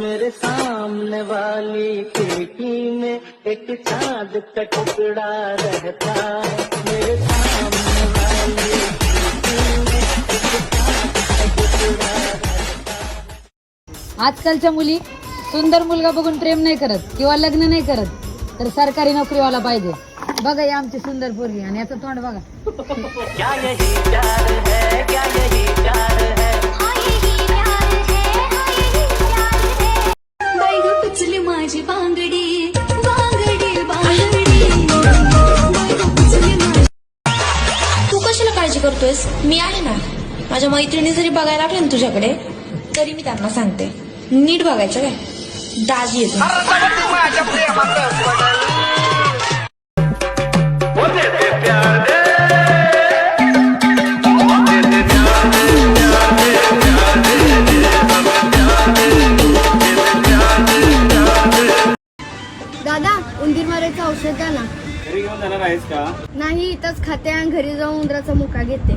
मेरे सामने वाली खिड़की में एक चाँद का टुकड़ा रहता है। मेरे सामने वाली आजकालच्या मुली सुंदर मुलगा बघून प्रेम नाही करत किंवा लग्न नाही करत तर सरकारी नोकरीवाला पाहिजे. बघा या आमची सुंदर पोरगी आणि याचं तोंड बघा. माझी बांगडी बांगडी बांगडी. तू कशाला काळजी करतोयस? मी आहे ना. माझ्या मैत्रिणी जरी बघायला लागल्या ना तुझ्याकडे तरी मी त्यांना सांगते. नीट बघायचं काय? दाजी येतो दादा औषध द्या ना घरी घेऊन जाणार आहेस का? नाही इथंच खाते आणि घरी जाऊन उंदराचा मुका घेते.